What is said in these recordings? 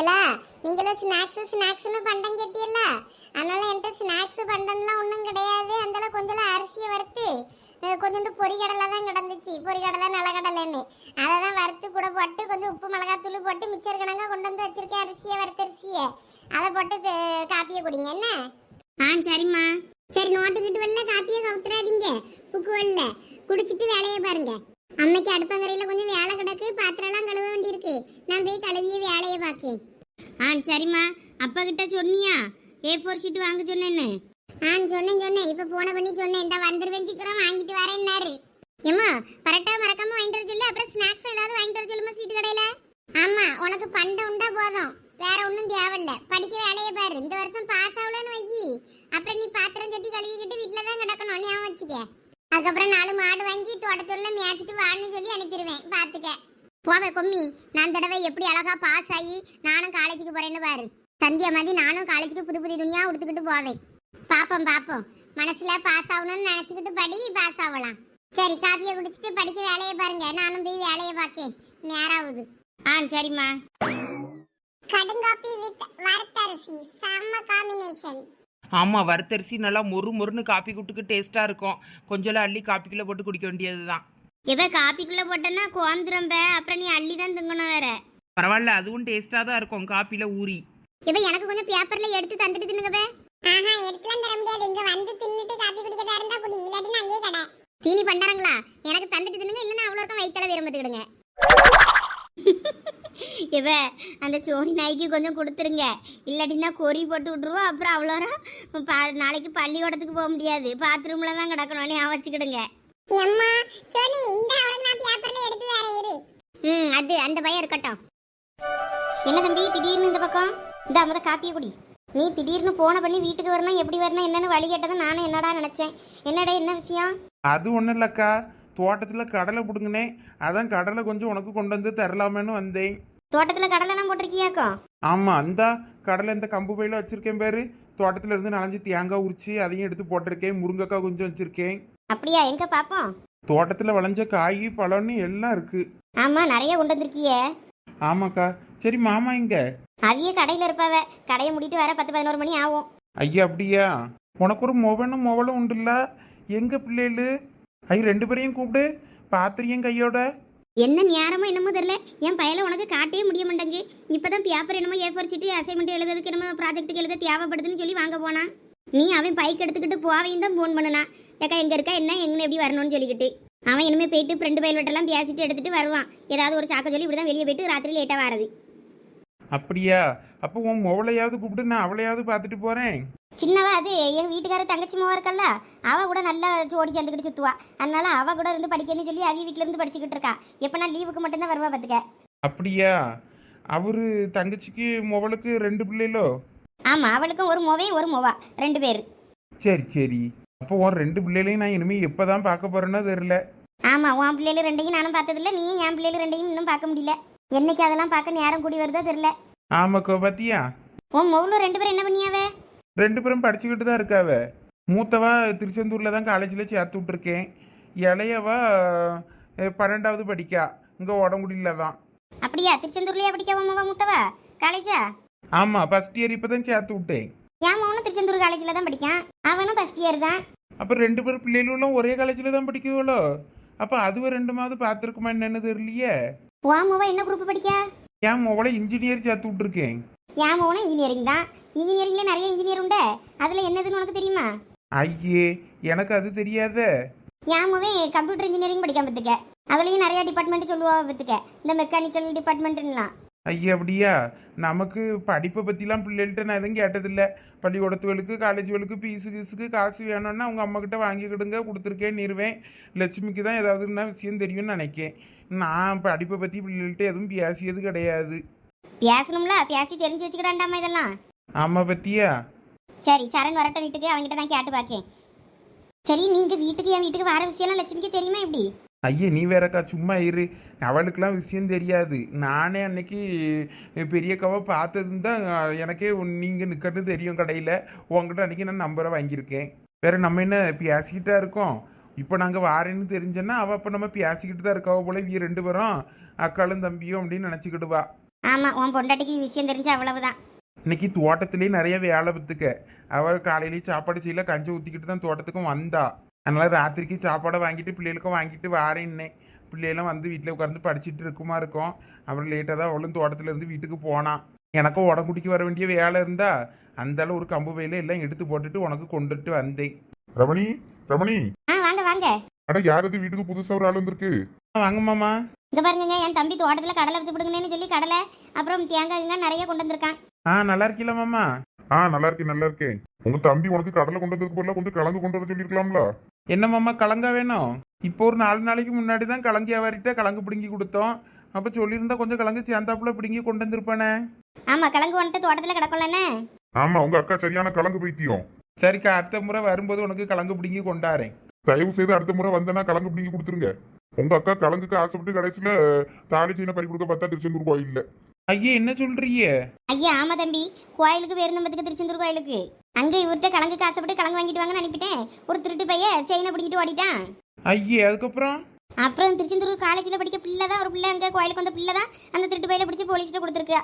இல்ல நீங்களும் ஸ்நாக்ஸ் ஸ்நாக்ஸ்னு பண்டம் கேட்டியல்ல அதனால என்கிட்ட ஸ்நாக்ஸ் பண்டம்லாம் ஒன்றும் கிடையாது. அந்தால கொஞ்சம் அரிசியை வறுத்து கொஞ்சோண்டு பொறிகடலை தான் கிடந்துச்சு. பொறிகடலை நிலக்கடலைன்னு. அதை தான் வறுத்து கூட போட்டு கொஞ்சம் உப்பு மிளகாத்தூள் போட்டு மிச்சர் கணக்காக கொண்டு வந்து வச்சிருக்கேன் அரிசியை வறுத்த அரிசியை. அதை போட்டு காப்பியை குடிங்க. என்ன? ஆ சரிம்மா. சரி நோட்டு கிட்டு வரல காப்பியை கவுத்துறாதீங்க. புக்கு வரல குடிச்சிட்டு வேலையை பாருங்கள் அம்மைக்கு அடுப்பங்கரையில் கொஞ்சம் வேலை கிடக்கு பாத்திரம்லாம் கழுவ வேண்டியிருக்கு. நான் போய் கழுவிய வேலையை பார்க்கேன். ஆ சரிம்மா. அப்பா கிட்ட சொன்னியா? ஏ ஃபோர் ஷீட் வாங்க சொன்னேன்னு. ஆ சொன்னேன் சொன்னேன். இப்போ போன பண்ணி சொன்னேன். இந்த வந்துருவேன் சீக்கிரம் வாங்கிட்டு வரேன்னாரு. ஏம்மா பரட்டா மறக்காம வாங்கிட்டு வர சொல்லு. அப்புறம் ஸ்நாக்ஸ் ஏதாவது வாங்கிட்டு வர சொல்லுமா ஸ்வீட் கடையில? ஆமா உனக்கு பண்டம் உண்டா போதும். வேற ஒன்றும் தேவையில்ல. படிக்க வேலையை பாரு. இந்த வருஷம் பாஸ் ஆகலன்னு வைக்கி அப்புறம் நீ பாத்திரம் சட்டி கழுவிக்கிட்டு வீட்டில் தான் கிடக்கணும். ஞாபகம் வச்சுக்க. அதுக்கப்புறம் நாலு மாடு வாங்கி தோட்டத்துல மேய்ச்சிட்டு வான்னு சொல்லி அனுப்பிடுவேன். பார்த்துக்க போவே கொம்மி நான் தடவை எப்படி அழகா பாஸ் ஆகி நானும் காலேஜுக்கு போறேன்னு பாரு. சந்தியா மாதிரி நானும் காலேஜுக்கு புது புது துணியா உடுத்துக்கிட்டு போவேன். பாப்போம் பாப்போம். மனசுல பாஸ் ஆகணும்னு நினைச்சுக்கிட்டு படி பாஸ் ஆகலாம். சரி காப்பியை குடிச்சிட்டு படிக்க வேலையை பாருங்க. நானும் போய் வேலையை பார்க்கேன். நேராகுது ஆ சரிம்மா. கடுங்காப்பி வித் வரத்தரிசி. செம்ம காம்பினேஷன் ஆமாம் வறுத்தரிசி நல்லா மொறு மொறுன்னு காப்பி கூட்டுக்கு டேஸ்ட்டாக இருக்கும். கொஞ்சம் அள்ளி காப்பிக்குள்ளே போட்டு குடிக்க வேண்டியது தான் எப்ப காப்பிக்குள்ள போட்டேன்னா கோந்துரும் பே. அப்புறம் நீ அள்ளி தான் திங்கணும் வேற. பரவாயில்ல அதுவும் டேஸ்ட்டாக தான் இருக்கும் காப்பியில் ஊறி. இப்ப எனக்கு கொஞ்சம் பேப்பர்ல எடுத்து தந்துட்டு தின்னுங்க பே. ஆஹா எடுத்துலாம் தர முடியாது. இங்க வந்து தின்னுட்டு காப்பி குடிக்கதா இருந்தா குடி. இல்லாட்டினா அங்கேயே கடை. தீனி பண்டாரங்களா? எனக்கு தந்துட்டு தின்னுங்க இல்லைன்னா அவ்வளோ இருக்கும் வயிற்றுல விரும்பத்துக்கிடுங்க இவ அந்த சோனி நாய்க்கு கொஞ்சம் கொடுத்துருங்க. இல்லாட்டினா கொறி போட்டு விட்ருவோம் அப்புறம் அவ்வளோ பா நாளைக்கு பள்ளிக்கூடத்துக்கு போக முடியாது. பாத்ரூம்ல தான் கிடக்கணும் ஞாபகம் வச்சுக்கிடுங்க. அம்மா சோனி இந்த அவளுக்கு நான் பேப்பர்ல எடுத்து தரேன் இரு. ம் அது அந்த பையன் இருக்கட்டும். என்ன தம்பி திடீர்னு இந்த பக்கம்? இந்த அம்மத காப்பியை குடி. நீ திடீர்னு போன பண்ணி வீட்டுக்கு வரணும் எப்படி வரணும் என்னன்னு வழி கேட்டதை நானும் என்னடா நினைச்சேன். என்னடா என்ன விஷயம்? அது ஒன்றும் இல்லைக்கா. தோட்டத்தில் கடலை பிடுங்கினேன். அதான் கடலை கொஞ்சம் உனக்கு கொண்டு வந்து தரலாமேன்னு வந்தேன். தோட்டத்தில் கடலெல்லாம் போட்டிருக்கியாக்கோ? ஆமாம் அந்த கடலை இந்த கம்பு பையில் வச்சுருக்கேன் பேர். தோட்டத்தில் இருந்து நனைஞ்சு தேங்காய் உரிச்சு அதையும் எடுத்து போட்டிருக்கேன். முருங்கைக்காய் கொஞ்சம் வச்சுருக்கேன். அப்படியா? எங்க பாப்போம் தோட்டத்தில் விளைஞ்ச காய் பழம்னு எல்லாம் இருக்குது ஆமா நிறைய கொண்டு வந்திருக்கியே. ஆமாக்கா. சரி மாமா இங்க அவிய கடையில் இருப்பாவ. கடையை மூடிட்டு வர பத்து பதினோரு மணி ஆகும். ஐயா அப்படியா? உனக்கு ஒரு மொபனும் மொபலும் உண்டுல்ல. எங்க பிள்ளைகளு? ஐ ரெண்டு பேரையும் கூப்பிடு. பாத்திரியம் கையோட. என்ன நேரமோ என்னமோ தெரியல. என் பையல உனக்கு காட்டவே முடிய மாட்டேங்கு இப்பதான் பேப்பர் என்னமோ ஏ ஃபோர் சீட்டு அசைன்மெண்ட் எழுதுறதுக்கு என்னமோ ப்ராஜெக்ட்டுக்கு எழுத தேவைப்படுதுன்னு சொல்லி வாங்க போனான். நீ அவன் பைக் எடுத்துக்கிட்டு போவையும் தான் ஃபோன் பண்ணுனா. ஏக்கா எங்க இருக்கா என்ன எங்கன்னு எப்படி வரணும்னு சொல்லிக்கிட்டு. அவன் இனிமே போயிட்டு ஃப்ரெண்டு பையல்வட்டெல்லாம் பேசிட்டு எடுத்துட்டு வருவான். ஏதாவது ஒரு சாக்க சொல்லி இப்படி தான் வெளியே போயிட்டு ராத்திரி லேட்டாக வரது அப்படியா? அப்போ உன் மொவளையாவது கூப்பிட்டு நான் அவளையாவது பார்த்துட்டு போறேன். சின்னவா அது? என் வீட்டுக்கார தங்கச்சி மாவா இருக்கல்ல அவ கூட நல்லா ஜோடி சேர்ந்துக்கிட்டு சுத்துவா. அதனால அவ கூட இருந்து படிக்கணும்னு சொல்லி அவ வீட்ல இருந்து படிச்சுக்கிட்டு இருக்கா. எப்ப நான் லீவுக்கு மட்டும்தான் வருவா பாத்துக்க. அப்படியா? அவரு தங்கச்சிக்கு மொவலுக்கு ரெண்டு பிள்ளைகளோ ஆமா அவளுக்கும் ஒரு மோவையும் ஒரு மோவா. ரெண்டு பேர். சரி சரி. அப்போ உன் ரெண்டு பிள்ளைகளையும் நான் இனிமே எப்பதான் பார்க்க போறேன்னு தெரியல. ஆமா உன் பிள்ளைகள் ரெண்டையும் நானும் பார்த்ததில்ல நீயும் என் பிள்ளைகள் ரெண்டையும் இன்னும் பார்க்க முடியல. என்னைக்கு அதெல்லாம் பார்க்க நேரம் கூடி வருதோ தெரியல. ஆமாக்கோ பாத்தியா? உன் மௌலும் ரெண்டு பேரும் என்ன பண்ணியாவே? ரெண்டு பேரும் படிச்சுக்கிட்டு தான் இருக்காவ. மூத்தவா திருச்செந்தூர்ல தான் காலேஜில் சேர்த்து விட்ருக்கேன் இளையவா பன்னெண்டாவது படிக்கா. இங்கே உடம்புடியில தான். அப்படியா? திருச்செந்தூர்லயா படிக்க உன் மவ முட்டவா காலேஜா ஆமாம் ஃபஸ்ட் இயர் இப்போ தான் சேர்த்து விட்டேன். என் மவனும் திருச்செந்தூர் காலேஜில் தான் படிக்கான்? அவனும் ஃபர்ஸ்ட் இயர் தான். அப்போ ரெண்டு பேரும் பிள்ளைகளும் ஒரே காலேஜில் தான் படிக்குவளோ? அப்போ அதுவும் ரெண்டு மாதம் பார்த்துருக்குமா என்னன்னு தெரியலையே. உன் மவ என்ன குரூப் படிக்கா? ஏன் மொவளை இன்ஜினியர் சேர்த்து விட்ருக்கேன் என் மவனும் இன்ஜினியரிங் தான். இன்ஜினியரிங்ல நிறைய இன்ஜினியர் உண்டு. அதுல என்னதுன்னு உனக்கு தெரியுமா? ஐயே எனக்கு அது தெரியாதே. என் மவன் கம்ப்யூட்டர் இன்ஜினியரிங் படிக்காம பத்துக்க அதுலயும் நிறைய டிபார்ட்மெண்ட் சொல்லுவா பத்துக்க இந்த மெக்கானிக்கல் டிபார்ட்மெண்ட்லாம் ஐயா அப்படியா? நமக்கு படிப்பை பற்றிலாம் பிள்ளைகள்கிட்ட நான் எதுவும் கேட்டதில்ல. பள்ளிக்கூடத்துகளுக்கு காலேஜுகளுக்கு ஃபீஸு கீஸுக்கு காசு வேணும்னா அவங்க அம்மா கிட்ட வாங்கிக்கிடுங்க கொடுத்துருக்கேன் நிறுவேன். லட்சுமிக்கு தான் ஏதாவதுன்னா விஷயம் தெரியும்னு நினைக்கேன். நான் படிப்பை பற்றி பிள்ளைகள்கிட்ட எதுவும் பேசியது கிடையாது. பேசணும்ல பேசி தெரிஞ்சு வச்சுக்கிடாண்டாமா இதெல்லாம்? ஆமாம் பத்தியா? சரி சரண் வரட்ட வீட்டுக்கு அவங்ககிட்ட நான் கேட்டு பார்க்கேன் சரி நீங்க வீட்டுக்கு என் வீட்டுக்கு வர விஷயம்லாம் லட்சுமிக்கு தெரியுமா எப்படி ஐயே நீ வேறக்கா சும்மா இரு. அவளுக்கெல்லாம் விஷயம் தெரியாது. நானே அன்னைக்கு பெரியக்காவை பார்த்ததுன்னு தான் எனக்கே நீங்கள் நிற்கிறது தெரியும் கடையில். உங்ககிட்ட அன்னைக்கு நான் நம்பரை வாங்கியிருக்கேன். வேற நம்ம என்ன பேசிக்கிட்டா இருக்கோம்? இப்போ நாங்கள் வாரேன்னு தெரிஞ்சேன்னா அவள் அப்போ நம்ம பேசிக்கிட்டு தான் இருக்காவ போல இவ ரெண்டு பேரும் அக்காளும் தம்பியும் அப்படின்னு நினச்சிக்கிடுவா. ஆமா உன் பொண்டாட்டிக்கு விஷயம் தெரிஞ்சு அவ்வளவுதான். இன்னைக்கு தோட்டத்திலேயே நிறைய வேலை பத்துக்க அவள் காலையிலேயே சாப்பாடு செய்யல கஞ்சி ஊற்றிக்கிட்டு தான் தோட்டத்துக்கும் வந்தா. அதனால ராத்திரிக்கு சாப்பாடை வாங்கிட்டு பிள்ளைகளுக்கும் வாங்கிட்டு வாரேன்னே பிள்ளைகளும் வந்து வீட்டில் உட்காந்து படிச்சுட்டு இருக்குமா இருக்கும். அப்புறம் லேட்டாக தான் அவளும் தோட்டத்துல இருந்து வீட்டுக்கு போனான் எனக்கும் உடம்புடிக்கு வர வேண்டிய வேலை இருந்தா அந்தால ஒரு கம்பு வயல எல்லாம் எடுத்து போட்டுட்டு உனக்கு கொண்டுட்டு வந்தேன். ரமணி ரமணி. ஆ வாங்க வாங்க. அட யார் இது வீட்டுக்கு புதுசா ஒரு ஆள் வந்திருக்கு. வாங்க மாமா. இங்க பாருங்க என் தம்பி தோட்டத்துல கடலை வச்சு விடுங்கன்னு சொல்லி கடலை அப்புறம் தேங்காய் கீங்காய் நிறைய கொண்டு வந்திருக்கான். ஆ நல்லா இருக்கீல மாமா? ஆ நல்லா இருக்கேன் நல்லா இருக்கேன். உங்க தம்பி உனக்கு கடலை கொண்டு வந்ததுக்கு பதிலா கொஞ்சம் கலந்து கொண்டு வர சொல்லிருக்கலாம்ல என்ன மாமா கலங்கா வேணும்? இப்போ ஒரு நாலு நாளைக்கு முன்னாடி தான் கலங்கி வியாபாரிட்ட கலங்கு பிடுங்கி கொடுத்தோம். அப்போ சொல்லியிருந்தா கொஞ்சம் கலங்கு சேர்ந்தாப்புல பிடுங்கி கொண்டு வந்திருப்பானே? ஆமா கிழங்கு வந்துட்டு தோட்டத்துல கிடக்கலன்னு ஆமா உங்க அக்கா சரியான கலங்கு பைத்தியம். சரிக்கா அடுத்த முறை வரும்போது உனக்கு கலங்கு பிடுங்கி கொண்டாரேன். தயவு செய்து அடுத்த முறை வந்தனா கலங்கு பிடிங்கி கொடுத்துருங்க. உங்க அக்கா கலங்குக்கு ஆசைப்பட்டு கடைசியில தாலி சீன பறி கொடுக்க பார்த்தா திருச்செந்தூர் கோயில்ல. ஐயா என்ன சொல்றீங்க? ஐயா ஆமா தம்பி. கோயிலுக்கு பேருந்தம்பத்துக்கு திருச்செந்தூர் கோயிலுக்கு? அங்க இவர்கிட்ட கிழங்கு காசப்பட்டு கிழங்கு வாங்கிட்டு வாங்கன்னு அனுப்பிட்டேன். ஒரு திருட்டு பைய செயினை பிடிக்கிட்டு ஓடிட்டான். ஐயே அதுக்கப்புறம்? அப்புறம் திருச்செந்தூர் காலேஜில் படிக்க பிள்ளை தான். ஒரு பிள்ளை அங்கே கோயிலுக்கு வந்த பிள்ளை தான். அந்த திருட்டு பையில பிடிச்சி போலீஸ்கிட்ட கொடுத்துருக்கு.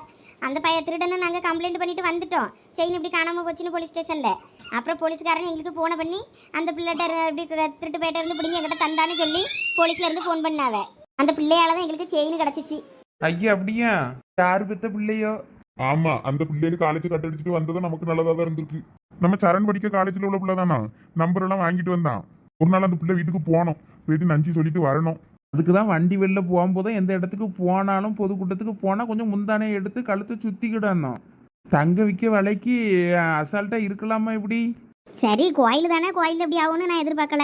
அந்த பைய திருடனை நாங்கள் கம்ப்ளைண்ட் பண்ணிட்டு வந்துட்டோம். செயின் இப்படி காணாமல் போச்சுன்னு போலீஸ் ஸ்டேஷனில் அப்புறம் போலீஸ்காரன் எங்களுக்கு ஃபோனை பண்ணி அந்த பிள்ளைகிட்ட இப்படி திருட்டு பையிட்ட இருந்து பிடிங்கி என்கிட்ட தந்தான்னு சொல்லி போலீஸ்ல இருந்து ஃபோன் பண்ணாவ. அந்த பிள்ளையால தான் எங்களுக்கு செயின் கிடச்சிச்சு. ஐயா அப்படியா? யார் பெத்த பிள்ளையோ? ஆமா அந்த பிள்ளைக்கு காலேஜ் கட் அடிச்சுட்டு வந்ததும் நமக்கு நல்லதா தான் இருந்திருக்கு. நம்ம சரண் படிக்க காலேஜ்ல உள்ள பிள்ளை தானா? நம்பர் எல்லாம் வாங்கிட்டு வந்தான். ஒரு நாள் அந்த பிள்ளை வீட்டுக்கு போனோம். போயிட்டு நன்றி சொல்லிட்டு வரணும். அதுக்கு தான் வண்டி வெளில போகும்போது எந்த இடத்துக்கு போனாலும் பொதுக்கூட்டத்துக்கு போனால் கொஞ்சம் முந்தானே எடுத்து கழுத்தை சுற்றிக்கிடணும் தங்க விற்க விலைக்கு அசால்ட்டாக இருக்கலாமா இப்படி? சரி கோயில் தானே கோயில் எப்படி ஆகும்னு நான் எதிர்பார்க்கல.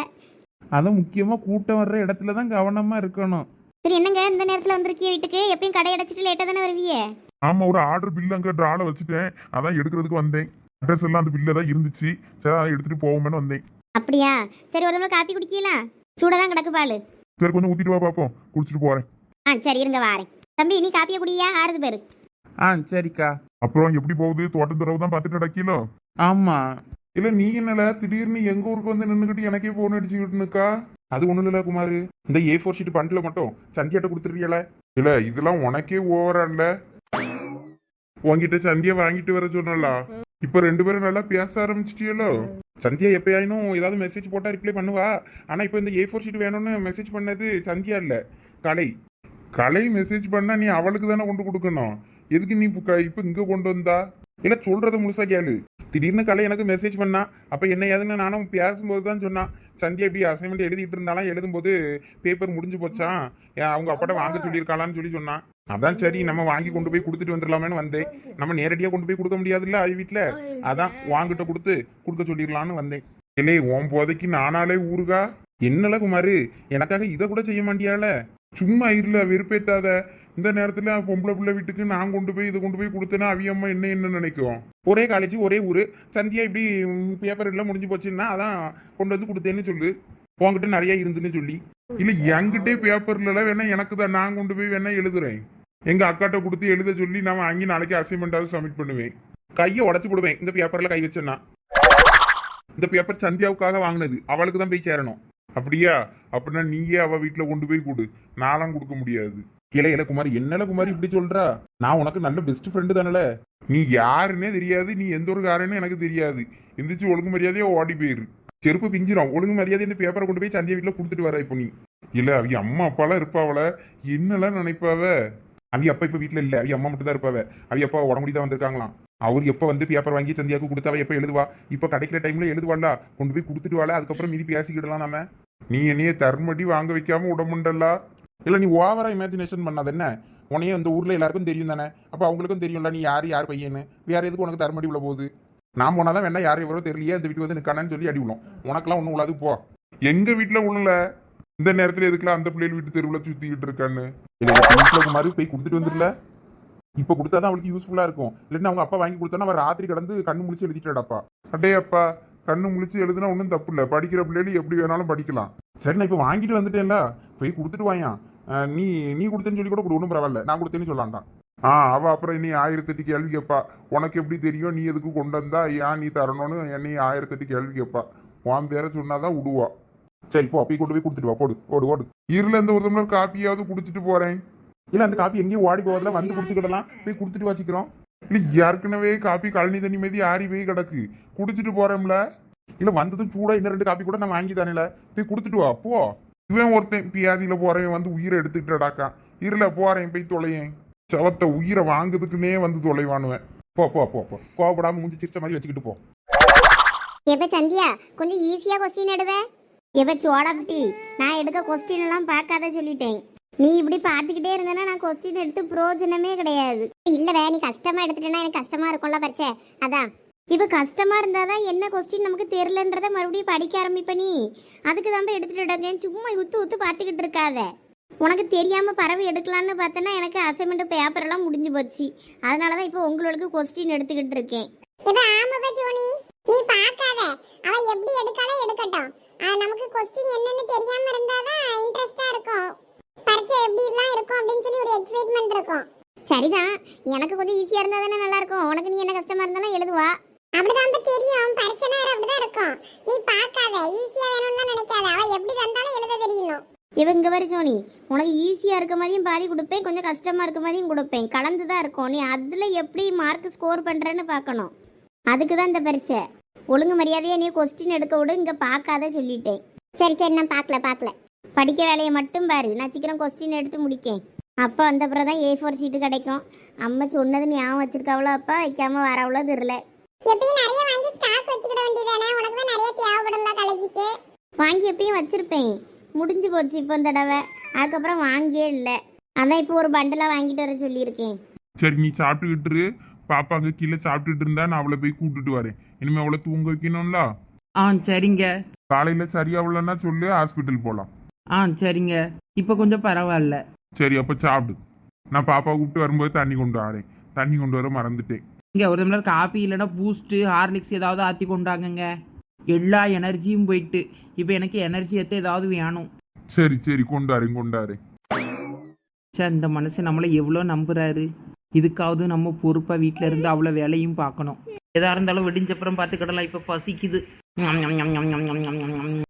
அதை முக்கியமாக கூட்டம் வர்ற இடத்துல தான் கவனமாக இருக்கணும். சரி என்னங்க இந்த நேரத்தில் வந்திருக்கிய வீட்டுக்கு? எப்பயும் கடை அடைச்சிட்டு லேட்டாக தானே வருவியே ஆமா ஒரு ஆர்டர் பில் அங்க டிரால வச்சுட்டேன். அதான் எடுக்கிறதுக்கு வந்தேன். அட்ரஸ் எல்லாம் அந்த பில்ல தான் இருந்துச்சு. சரி அதை எடுத்துட்டு போவோமேன்னு வந்தேன். அப்படியா? சரி ஒரு தடவை காப்பி குடிக்கலாம் சூடாக தான் கிடக்கு பால். சரி கொஞ்சம் ஊத்திட்டு வா பாப்போம். குடிச்சிட்டு போறேன். ஆ சரி இருங்க வாரேன். தம்பி நீ காப்பியை குடியா? ஆறுது பேரு. ஆ சரிக்கா. அப்புறம் எப்படி போகுது? தோட்டம் துறவு தான் பார்த்துட்டு நடக்கீங்களோ ஆமாம் இல்ல நீ என்னல? திடீர்னு எங்க ஊருக்கு வந்து நின்னுக்கிட்டு எனக்கே போன் அடிச்சுக்கிட்டு நிக்கா? அது ஒன்றும் இல்லை குமார். இந்த ஏ ஃபோர் ஷீட் பண்டில் மட்டும் சந்தியாட்ட கொடுத்துருக்கீங்கள இல்ல இதெல்லாம் உனக்கே ஓவரா இல்ல? உன்கிட்ட சந்தியா வாங்கிட்டு வர சொன்னல இப்ப ரெண்டு பேரும் நல்லா பேச ஆரம்பிச்சிட்டியலோ? சந்தியா எப்பயாயினும் ஏதாவது மெசேஜ் போட்டால் ரிப்ளை பண்ணுவா? ஆனால் இப்போ இந்த ஏ ஃபோர் ஷீட் வேணும்னு மெசேஜ் பண்ணது சந்தியா இல்லை. கலை. கலை மெசேஜ் பண்ணா நீ அவளுக்கு தானே கொண்டு கொடுக்கணும்? எதுக்கு நீ இப்போ க- இங்க கொண்டு வந்தா? இல்லை சொல்கிறத முழுசா கேளு. திடீர்னு கலை எனக்கு மெசேஜ் பண்ணா அப்போ என்ன ஏதுன்னு நானும் பேசும்போது தான் சொன்னான் சந்தியா இப்படி அசைன்மெண்ட் எழுதிட்டு இருந்தாலும் எழுதும்போது பேப்பர் முடிஞ்சு போச்சான் அவங்க அப்பாட்ட வாங்க சொல்லியிருக்காளான்னு சொல்லி சொன்னான் அதான் சரி நம்ம வாங்கி கொண்டு போய் கொடுத்துட்டு வந்துடலாமேன்னு வந்தேன். நம்ம நேரடியாக கொண்டு போய் கொடுக்க முடியாதுல்ல அது வீட்டில் அதான் வாங்கிட்ட கொடுத்து கொடுக்க சொல்லிடலான்னு வந்தேன். இல்லை உன் போதைக்கு நானாலே ஊருகா என்னல குமாரு எனக்காக இதை கூட செய்ய மாட்டியால சும்மா இருல வெறுப்பேத்தாத. இந்த நேரத்துல பொம்பளை பிள்ளை வீட்டுக்கு நான் கொண்டு போய் இதை கொண்டு போய் கொடுத்தேன்னா அவியம்மா என்ன என்ன நினைக்கும்? ஒரே காலேஜ் ஒரே ஊர். சந்தியா இப்படி பேப்பர் எல்லாம் முடிஞ்சு போச்சுன்னா அதான் கொண்டு வந்து கொடுத்தேன்னு சொல்லு. உங்ககிட்ட நிறைய இருந்துன்னு சொல்லி. இல்ல என்கிட்டே பேப்பர்ல வேணா எனக்கு தான் நான் கொண்டு போய் வேணா எழுதுறேன். எங்க அக்காட்ட கொடுத்து எழுத சொல்லி நான் வாங்கி நாளைக்கு அசைன்மெண்டாவது சப்மிட் பண்ணுவேன். கையை உடச்சு போடுவேன். இந்த பேப்பர்ல கை வச்சேன்னா. இந்த பேப்பர் சந்தியாவுக்காக வாங்கினது. அவளுக்கு தான் போய் சேரணும். அப்படியா? அப்படின்னா நீயே அவ வீட்டுல கொண்டு போய் கொடு. நான்லாம் கொடுக்க முடியாது. இல இல குமாரி என்னல குமாரி இப்படி சொல்றா? நான் உனக்கு நல்ல பெஸ்ட் ஃப்ரெண்டு தானல. நீ யாருன்னே தெரியாது நீ எந்த ஒரு காரன்னு எனக்கு தெரியாது. எந்திரிச்சு ஒழுங்கு மரியாதையா ஓடி போயிரு. செருப்பு பிஞ்சிடும் ஒழுங்கு மரியாதை இந்த பேப்பரை கொண்டு போய் சந்தியா வீட்டில் கொடுத்துட்டு வர இப்போ நீ. இல்ல அவி அம்மா அப்பாலாம் இருப்பாவல என்னெல்லாம் நினைப்பாவ? அவி அப்பா இப்ப வீட்டுல இல்ல. அவ அம்மா மட்டும் தான் இருப்பாவ. அவி அப்பா உடம்புடி தான் வந்திருக்காங்களாம். அவர் எப்ப வந்து பேப்பர் வாங்கி சந்தியாவுக்கு கொடுத்தாவ எப்ப எழுதுவா? இப்ப கிடைக்கிற டைம்ல எழுதுவாளா? கொண்டு போய் கொடுத்துட்டு வாழ அதுக்கப்புறம் மீதி பேசிக்கிடலாம் நாம. நீ என்னைய தர்மடி வாங்க வைக்காம உடம்புண்டல்லா? இல்ல நீ ஓவரா இமேஜினேஷன் பண்ணாத என்ன? உனையே இந்த ஊர்ல எல்லாருக்கும் தெரியும் தானே? அப்போ அவங்களுக்கும் தெரியும்ல நீ யார் யார் பையன்னு? வேற எதுக்கு உனக்கு தரமடி உள்ள போகுது? நான் போனாதான் வேணா யார் எவரோ தெரியலையே இந்த வீட்டுக்கு வந்து நிக்கானு சொல்லி அடி விழும். உனக்கெல்லாம் ஒன்றும் உள்ளது போ. எங்க வீட்டுல உள்ள இந்த நேரத்துல எதுக்குலாம் அந்த பிள்ளைகள் வீட்டு தெருவுல சுற்றிக்கிட்டு இருக்கான்னு? வீட்டுல மாதிரி போய் கொடுத்துட்டு வந்துடல இப்ப கொடுத்தாதான் அவளுக்கு யூஸ்ஃபுல்லா இருக்கும். இல்லைன்னா அவங்க அப்பா வாங்கி கொடுத்தோன்னா அவன் ராத்திரி கடந்து கண்ணு முடிச்சு எழுதிட்டாடாப்பா. அட்டே அப்பா கண்ணு முழிச்சு எழுதுனா ஒன்றும் தப்பு இல்லை. படிக்கிற பிள்ளைகள் எப்படி வேணாலும் படிக்கலாம். சரி நான் இப்போ வாங்கிட்டு வந்துட்டேன்ல. போய் கொடுத்துட்டு வாயான் நீ நீ கொடுத்தேன்னு சொல்லி கூட கொடு ஒன்றும் பரவாயில்ல. நான் கொடுத்தேன்னு சொல்லலாம்டான் ஆ அவ அப்புறம் நீ ஆயிரத்தெட்டு கேள்வி கேட்பா உனக்கு எப்படி தெரியும்? நீ எதுக்கு கொண்டு வந்தா? ஏன் நீ தரணும்னு என்னை ஆயிரத்தெட்டு கேள்வி கேட்பா உன் பேர சொன்னாதான் விடுவா சரி போ போய் கொண்டு போய் கொடுத்துட்டு வா. போடு ஓடு ஓடு இருல இந்த ஒரு தமிழர் காப்பியாவது குடிச்சிட்டு போறேன். இல்ல அந்த காப்பி எங்கேயும் ஓடி போவதில்ல வந்து குடிச்சுக்கிடலாம். போய் கொடுத்துட்டு வச்சுக்கிறோம் இல்ல ஏற்கனவே காப்பி கழனி தண்ணி மீதி ஆறி போய் கிடக்கு. குடிச்சிட்டு போறோம்ல. இல்ல வந்ததும் சூடா இன்னும் ரெண்டு காப்பி கூட நான் வாங்கி தானேல போய் கொடுத்துட்டு வா போ. இவன் ஒருத்தன் தியாதியில போறவன் வந்து உயிரை எடுத்துக்கிட்டடாக்கா இருல போறேன் போய் தொலையேன். சவத்த உயிரை வாங்குறதுக்குன்னே வந்து தொலைவானுவேன். போ போ போ போ. கோவப்படாம மூஞ்சி சிரிச்ச மாதிரி வச்சுக்கிட்டு போ. எப்ப சந்தியா? கொஞ்சம் ஈஸியா கொஸ்டின் எடுவே எப்ப சோடாப்பட்டி நான் எடுக்க கொஸ்டின் எல்லாம் பார்க்காத சொல்லிட்டேன். நீ இப்படி பார்த்துக்கிட்டே இருந்தேன்னா நான் கொஸ்டின் எடுத்து பிரயோஜனமே கிடையாது. இல்லவே நீ கஷ்டமா எடுத்துட்டேன்னா எனக்கு கஷ்டமா இருக்கும்ல பரிச்சை அதான். இப்போ கஷ்டமா இருந்தாதான் என்ன கொஸ்டின் நமக்கு தெரிலன்றத மறுபடியும் படிக்க ஆரம்பிப்ப நீ. அதுக்கு தான் எடுத்துட்டு இருக்கேன் சும்மா உத்து உத்து பார்த்துக்கிட்டு இருக்காத. உனக்கு தெரியாம பறவை எடுக்கலான்னு பார்த்தேன்னா எனக்கு அசைன்மெண்ட் பேப்பர் எல்லாம் முடிஞ்சு போச்சு. அதனால தான் இப்போ உங்களுக்கு கொஸ்டின் எடுத்துக்கிட்டு இருக்கேன். நீ பார்க்காத. அவ எப்படி எடுக்காலும் எடுக்கட்டும். நமக்கு கொஸ்டின் என்னன்னு தெரியாம இருந்தாதான் இன்ட்ரெஸ்டா இருக்கும். பரீட்சை எப்படி எல்லாம் இருக்கும் அப்படின்னு சொல்லி ஒரு எக்ஸைட்மெண்ட் இருக்கும். சரிதான். எனக்கு கொஞ்சம் ஈஸியா இருந்தா தானே நல்லா இருக்கும். உனக்கு நீ என்ன கஷ்டமா இருந்தாலும் எழுதுவா. அப்படிதான் தெரியும். பிரச்சனை அப்படிதான் இருக்கும். நீ பார்க்காத. ஈஸியா வேணும்னு நினைக்காத. அவ எப்படி தந்தாலும் எழுத தெரியணும். இவங்க வரி சோனி. உனக்கு ஈஸியாக இருக்க மாதிரியும் பாதி கொடுப்பேன். கொஞ்சம் கஷ்டமா இருக்க மாதிரியும் கொடுப்பேன். கலந்து தான் இருக்கும். நீ அதில் எப்படி மார்க் ஸ்கோர் பண்ணுறேன்னு பார்க்கணும். அதுக்கு தான் இந்த பரீட்சை. ஒழுங்கு மரியாதையை நீ கொஸ்டின் எடுக்க விடு. இங்கே பார்க்காத சொல்லிட்டேன். சரி சரி நான் பார்க்கல பார்க்கல. படிக்க வேலையை மட்டும் பாரு. நான் சீக்கிரம் கொஸ்டின் எடுத்து முடிக்கேன். அப்போ அந்த தான் ஏ ஃபோர் சீட்டு கிடைக்கும். அம்மா சொன்னது ஞாபகம் வச்சிருக்காவளோ அப்பா? வைக்காமல் வரவளோ தெரில எப்பயும் நிறைய வாங்கி ஸ்டாக் வச்சுக்கிட வேண்டியதானே உனக்கு தான் நிறைய தேவைப்படும்ல காலேஜுக்கு வாங்கி எப்பயும் வச்சிருப்பேன். முடிஞ்சு போச்சு இப்போ இந்த தடவை. அதுக்கப்புறம் வாங்கியே இல்லை. அதான் இப்போ ஒரு பண்டலாக வாங்கிட்டு வர சொல்லியிருக்கேன். சரி நீ சாப்பிட்டுக்கிட்டு இரு. பாப்பா அங்க கீழே சாப்பிட்டுட்டு இருந்தா நான் அவளை போய் கூட்டிட்டு வரேன். இனிமே அவளை தூங்க வைக்கணும்ல? ஆ சரிங்க. காலையில சரியாகலன்னா சொல்லு ஹாஸ்பிட்டல் போலாம். ஆ சரிங்க. இப்போ கொஞ்சம் பரவாயில்ல. சரி அப்ப சாப்பிடு. நான் பாப்பா கூப்பிட்டு வரும்போது தண்ணி கொண்டு வரேன். தண்ணி கொண்டு வர மறந்துட்டேன். இங்கே ஒரு டம்ளர் காப்பி இல்லைன்னா பூஸ்ட்டு ஹார்லிக்ஸ் ஏதாவது ஆற்றி கொண்டாங்கங்க. எல்லா எனர்ஜியும் போயிட்டு. இப்போ எனக்கு எனர்ஜி ஏற்ற ஏதாவது வேணும். சரி சரி கொண்டு வரேன் கொண்டு வரேன் சே இந்த மனுஷன் நம்மளை எவ்வளோ நம்புறாரு. இதுக்காவது நம்ம பொறுப்பாக வீட்டில் இருந்து அவ்வளோ வேலையும் பார்க்கணும். எதாக இருந்தாலும் விடிஞ்சப்புறம் பார்த்துக்கிடலாம். இப்போ பசிக்குது. ஞம், ஞம், ஞம், ஞம், ஞம், ஞம், ஞம், ஞம், ஞம்.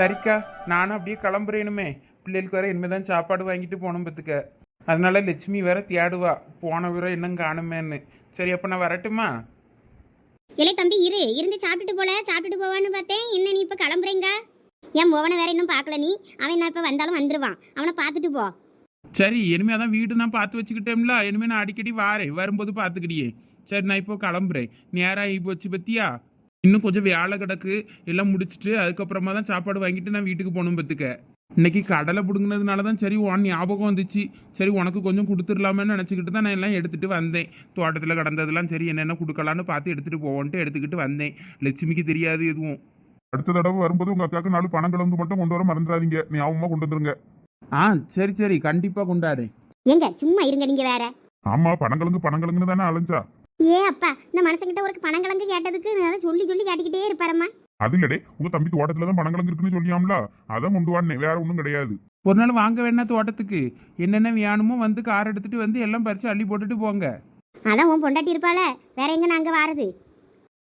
சரிக்கா நானும் அப்படியே கிளம்புறேனுமே. பிள்ளைகளுக்கு வேற இனிமேதான் சாப்பாடு வாங்கிட்டு போகணும் பத்துக்க அதனால லட்சுமி வேற தேடுவா. போன விர இன்னும் காணுமேன்னு. சரி அப்ப நான் வரட்டுமா? இல்லை தம்பி இரு. இருந்து சாப்பிட்டுட்டு போல. சாப்பிட்டுட்டு போவான்னு பார்த்தேன். என்ன நீ இப்போ கிளம்புறீங்க? என் மோவனை வேற இன்னும் பார்க்கல நீ. அவன் நான் இப்போ வந்தாலும் வந்துருவான். அவனை பார்த்துட்டு போ. சரி இனிமே அதான் வீடு நான் பார்த்து வச்சுக்கிட்டேன்ல. இனிமே நான் அடிக்கடி வாரேன். வரும்போது பார்த்துக்கிடியே. சரி நான் இப்போ கிளம்புறேன். நேரம் ஆகி போச்சு பத்தியா? இன்னும் கொஞ்சம் வேலை கிடக்கு. எல்லாம் முடிச்சிட்டு அதுக்கப்புறமா தான் சாப்பாடு வாங்கிட்டு நான் வீட்டுக்கு போகணும் பத்துக்க. இன்னைக்கு கடலை பிடுங்கினதுனால தான் சரி உன் ஞாபகம் வந்துச்சு. சரி உனக்கு கொஞ்சம் கொடுத்துடலாமேன்னு நினச்சிக்கிட்டு தான் நான் எல்லாம் எடுத்துகிட்டு வந்தேன். தோட்டத்தில் கடந்ததெல்லாம் சரி என்னென்ன கொடுக்கலான்னு பார்த்து எடுத்துகிட்டு போவோன்ட்டு எடுத்துக்கிட்டு வந்தேன். லட்சுமிக்கு தெரியாது எதுவும். அடுத்த தடவை வரும்போது உங்க அக்காவுக்கு நாலு பணம் கிழங்கு மட்டும் கொண்டு வர மறந்துடாதீங்க. ஞாபகமா கொண்டு வந்துருங்க. ஆ சரி சரி கண்டிப்பாக கொண்டாடு எங்க சும்மா இருங்க நீங்க வேற. ஆமா பணங்கிழங்கு பணங்கிழங்குன்னு தானே அலைஞ்சா. ஏ அப்பா இந்த மனசங்கிட்ட ஒரு பணங்கிழங்கு கேட்டதுக்கு சொல்லி சொல்லி கேட்டுக்கிட்டே இருப்பாரம்மா. அது இல்லடே உங்க தம்பி தோட்டத்துல தான் பணங்கிழங்கு இருக்குன்னு சொல்லியாம்ல? அதான் கொண்டு வானே வேற ஒன்றும் கிடையாது. ஒரு நாள் வாங்க வேணா தோட்டத்துக்கு. என்னென்ன வேணுமோ வந்து கார் எடுத்துட்டு வந்து எல்லாம் பறிச்சு அள்ளி போட்டுட்டு போங்க. அதான் உன் பொண்டாட்டி இருப்பாள வேற எங்க நாங்க வாரது?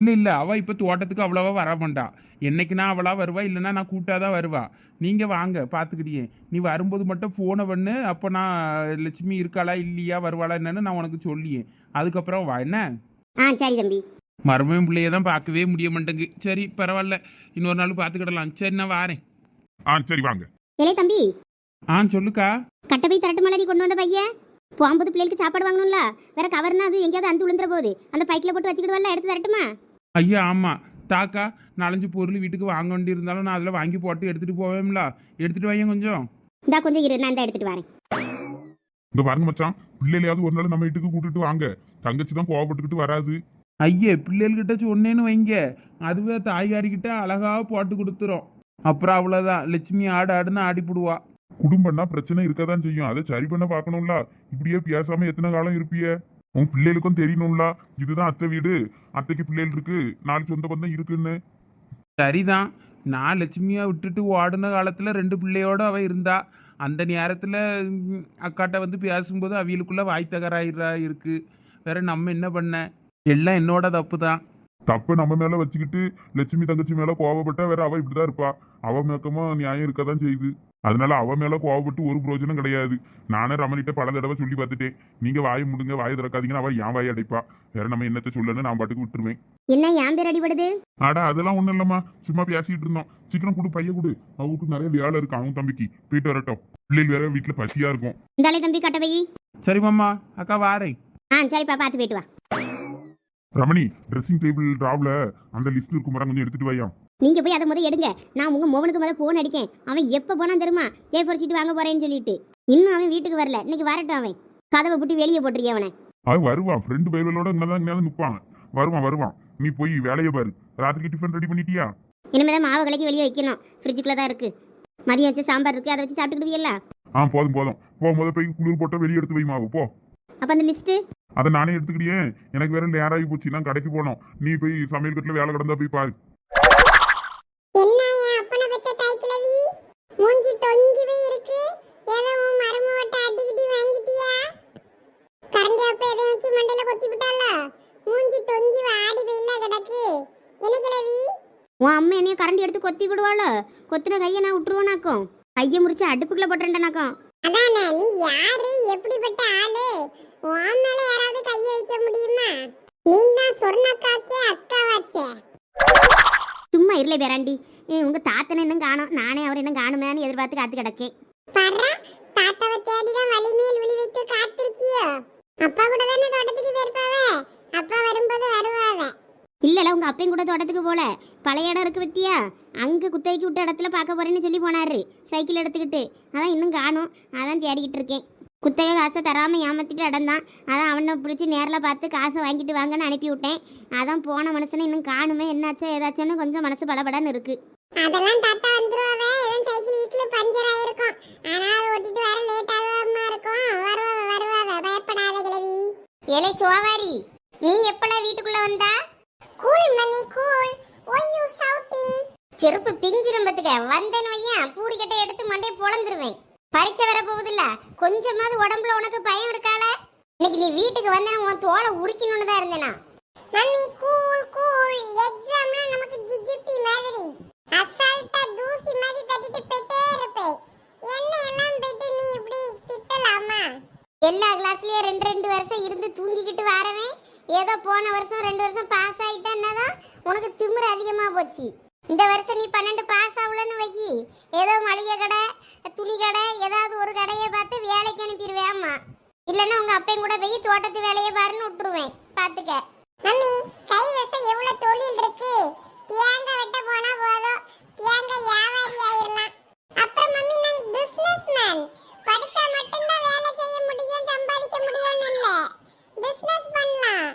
இல்ல இல்ல அவ இப்ப தோட்டத்துக்கு அவ்வளவா வர மாட்டா. என்னைக்குனா அவளா வருவா இல்லைன்னா நான் கூட்டாதான் வருவா. நீங்க வாங்க பாத்துக்கிட்டியே. நீ வரும்போது மட்டும் போனை பண்ணு அப்போ நான் லட்சுமி இருக்காளா இல்லையா வருவாளா என்னன்னு நான் உனக்கு சொல்லியே. அதுக்கப்புறம் வா என்ன? ஆ சரி தம்பி. மருமையும் பிள்ளைய தான் பார்க்கவே முடிய மாட்டேங்கு சரி பரவாயில்ல. இன்னொரு நாள் பார்த்துக்கிடலாம். சரி நான் வாரேன். ஆ சரி வாங்க. ஏலே தம்பி. ஆ சொல்லுக்கா. கட்டை போய் திரட்டு மலடி கொண்டு வந்த பையன் போகும்போது பிள்ளைகளுக்கு சாப்பாடு வாங்கணும்ல? வேற கவர்னா அது எங்கேயாவது அந்து விழுந்துற போகுது. அந்த பைக்கில் போட்டு வச்சுக்கிடுவல்ல எடுத்து தரட்டுமா? ஐயா ஆமாம் தாக்கா நாலஞ்சு பொருள் வீட்டுக்கு வாங்க வேண்டி இருந்தாலும் நான் அதில் வாங்கி போட்டு எடுத்துகிட்டு போவேன்ல எடுத்துகிட்டு வாங்க கொஞ்சம். இந்தா கொஞ்சம் இரு. நான் இந்த எடுத்துட்டு வரேன். இங்க பாருங்க மச்சான். பிள்ளைகளையாவது ஒரு நாள் நம்ம வீட்டுக்கு கூட்டிட்டு வாங்க. தங்கச்சி தான் கோவப்பட்டுக்கிட்டு வராது. ஐயே பிள்ளைகள்கிட்ட சொன்னேன்னு வைங்க. அதுவே தாய்காரிக்கிட்ட அழகாக போட்டு கொடுத்துரும். அப்புறம் அவ்வளோதான் லட்சுமி ஆடு ஆடுன்னு ஆடிப்புடுவா. குடும்பம்னா பிரச்சனை இருக்கதான் செய்யும். அதை சரி பண்ண பார்க்கணும்ல. இப்படியே பேசாம எத்தனை காலம் இருப்பிய? உன் பிள்ளைகளுக்கும் தெரியணும்ல. இதுதான் அத்தை வீடு. அத்தைக்கு பிள்ளைகள் இருக்கு. நாலு சொந்த பந்தம் இருக்குன்னு. சரிதான். நான் லட்சுமியை விட்டுட்டு ஓடின காலத்தில் ரெண்டு பிள்ளையோட அவள் இருந்தா. அந்த நேரத்தில் அக்காட்ட வந்து பேசும்போது அவியலுக்குள்ள வாய் தகராயிரா இருக்கு. வேற நம்ம என்ன பண்ண? எல்லாம் என்னோட தப்பு தான் தப்ப நம்ம மேல வச்சுக்கிட்டு லட்சுமி தங்கச்சி மேல கோவப்பட்டா வேற அவ இப்படிதான் இருப்பா. அவ மேக்கமா நியாயம் இருக்கதான் செய்யுது. அதனால அவ மேல கோவப்பட்டு ஒரு பிரயோஜனம் கிடையாது. நானே ரமணிட்ட பல தடவை சொல்லி பார்த்துட்டேன். நீங்க வாயை முடுங்க வாயை திறக்காதீங்கன்னு அவ என் வாயை அடைப்பா. வேற நம்ம என்னத்த சொல்லணும்னு நான் பாட்டுக்கு விட்டுருவேன். என்ன என் பேர் அடிபடுது? அட அதெல்லாம் ஒண்ணும் இல்லம்மா. சும்மா பேசிட்டு இருந்தோம். சீக்கிரம் கொடு பைய கொடு. அவங்களுக்கு நிறைய வேலை இருக்கு அவன் தம்பிக்கு. போயிட்டு வரட்டும். பிள்ளைகள் வேற வீட்டுல பசியா இருக்கும். இந்தாலே தம்பி கட்ட சரி மாமா அக்கா வாரேன். ஆ சரிப்பா பார்த்து போயிட்டு வா. ரமணி ட்ரெஸ்ஸிங் டேபிள் டிராவ்ல அந்த லிஸ்ட் இருக்கும் மரம் கொஞ்சம் எடுத்துட்டு வையா. நீங்க போய் அதை முதல் எடுங்க. நான் உங்க மோகனுக்கு முதல்ல போன் அடிக்கேன். அவன் எப்ப போனா தெரியுமா? ஏ ஃபோர் சீட் வாங்க போறேன்னு சொல்லிட்டு. இன்னும் அவன் வீட்டுக்கு வரல. இன்னைக்கு வரட்டும் அவன். கதவை புட்டி வெளியே போட்டுருக்கேன் அவனை. அவன் வருவான். ஃப்ரெண்டு பைபிளோட இங்கதான் இங்கேயாவது நிற்பான் வருவான் வருவான். நீ போய் வேலையை பாரு. ராத்திரிக்கு டிஃபன் ரெடி பண்ணிட்டியா? இனிமேதான் மாவு கலக்கி வெளியே வைக்கணும். ஃப்ரிட்ஜுக்குள்ள தான் இருக்கு. மதியம் வச்சு சாம்பார் இருக்கு. அதை வச்சு சாப்பிட்டுக்கிடுவீல்ல ஆ போதும் போதும். போ முத போய் குளிர் போட்ட வெளியே எடுத்து வை மாவு. போ. அப்ப அந்த லிஸ்ட்டு அதை நானே எடுத்துக்கிறியே எனக்கு வேற நேராகி போச்சு. நான் கடைக்கு போனோம். நீ போய் சமையல் கட்டில் வேலை கிடந்தா போய் பாரு. என்ன என் அப்பனை பெத்த தாய் கிழவி மூஞ்சி தொங்கி போய் இருக்கு ஏதோ உன் மருமவட்ட அடிக்கிட்டி வாங்கிட்டியா? கரண்டி அப்ப எதையாச்சும் மண்டையில கொத்தி விட்டால மூஞ்சி தொங்கி வாடி போயில கிடக்கு. என்ன கிழவி? உன் அம்மா என்னைய கரண்டி எடுத்து கொத்தி விடுவாளோ? கொத்தின கையை நான் விட்டுருவோனாக்கும். கையை முறிச்சு அடுப்புக்குள்ள போட்டுறேன்டானாக்கும் அதானே நீ யாரு? எப்படிப்பட்ட ஆளு? உன் மேல யாராவது கைய வைக்க முடியுமா? நீ தான் சொர்ணக்காக்கே அக்காவாச்சே. சும்மா இருளை பேராண்டி. உங்க தாத்தனை இன்னும் காணும். நானே அவர் இன்னும் காணுமேன்னு எதிர்பார்த்து காத்து கிடக்கேன். பர்றா தாத்தாவை தேடிதான் வலிமேல் விழி வைத்து காத்திருக்கியோ? அப்பா கூட தானே தோட்டத்துக்கு போயிருப்பாவ? அப்பா வரும்போது வருவாவ. இல்லல உங்க அப்பையும் கூட தோட்டத்துக்கு போல. பழைய இடம் இருக்கு பத்தியா? அங்க குத்தகைக்கு விட்ட இடத்துல பார்க்க போறேன்னு சொல்லி போனாரு. சைக்கிள் எடுத்துக்கிட்டு. அதான் இன்னும் காணும். அதான் தேடிக்கிட்டு இருக்கேன். குத்தகை காசை தராம ஏமாத்திட்டு இடந்தான் அதான் அவனை பிடிச்சி நேரில் பார்த்து காசை வாங்கிட்டு வாங்கன்னு அனுப்பி விட்டேன் அதான் போன மனுஷனை இன்னும் காணுமே என்னாச்சோ ஏதாச்சும்னு கொஞ்சம் மனசு படபடன்னு இருக்கு. அதெல்லாம் தாத்தா வந்துருவாவ. எதுவும் சைக்கிள் வீட்டுல பஞ்சர் ஆயிருக்கும். ஆனா அதை ஓட்டிட்டு வர லேட் ஆகாம இருக்கும். வருவாவ வருவாவ. பயப்படாத கிழவி. ஏலே சோவாரி. நீ எப்பல வீட்டுக்குள்ள வந்தா? Cool mummy cool why you shouting செருப்பு பிஞ்சிரும் பத்துக்க. வந்தேன்னு வையன். பூரிக்கட்டை எடுத்து மண்டையை பொழந்துருவேன். பரீட்சை வர போகுதுல்ல. கொஞ்சமாவது உடம்புல உனக்கு பயம் இருக்கால இன்னைக்கு நீ வீட்டுக்கு வந்தேன் உன் தோலை உரிக்கணும்னு தான் இருந்தேனா? மம்மி கூல் கூல் எக்ஸாம்ல நமக்கு ஜிஜிபி மாதிரி. அசால்ட்டா தூசி மாதிரி தட்டிட்டு போயிட்டே இருப்பேன் என்ன எல்லாம் போயிட்டு நீ இப்படி திட்டலாமா? எல்லா கிளாஸ்லயும் ரெண்டு ரெண்டு வருஷம் இருந்து தூங்கிக்கிட்டு வரவேன். ஏதோ போன வருஷம் ரெண்டு வருஷம் பாஸ் ஆயிட்டேன்னதான் உனக்கு திமிர் அதிகமாக போச்சு. இந்த வருஷம் நீ பன்னெண்டு பாஸ் ஆகலன்னு வைக்கி ஏதோ மளிகை கடை துணி கடை ஏதாவது ஒரு கடையை பார்த்து வேலைக்கு அனுப்பிடுவேம்மா. இல்லைன்னா உங்கள் அப்பையும் கூட போய் தோட்டத்து வேலையை பாருன்னு விட்டுருவேன். பார்த்துக்க மம்மி கைவசம் எவ்வளோ தொழில் இருக்கு? தேங்காய் வெட்ட போனால் போதும். தேங்காய் வியாபாரி ஆயிடலாம் அப்புறம் மம்மி நான் பிஸ்னஸ் மேன் படித்தா மட்டும்தான் வேலை செய்ய முடியும் சம்பாதிக்க முடியும்னு இல்லை. பிசினஸ் பண்ணலாம்